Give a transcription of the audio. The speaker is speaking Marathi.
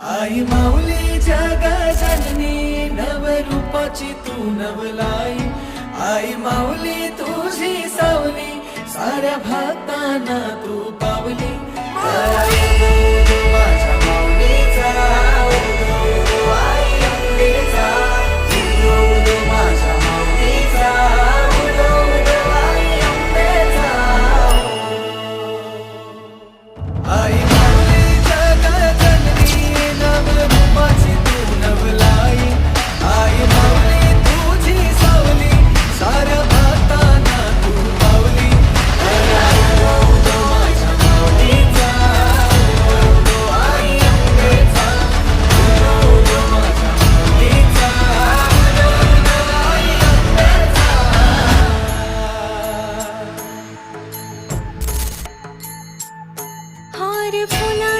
आई माऊली जग जननी नवरूपाची तू नवलाई. आई माऊली तुझी सावली साऱ्या भक्तांना ফুলা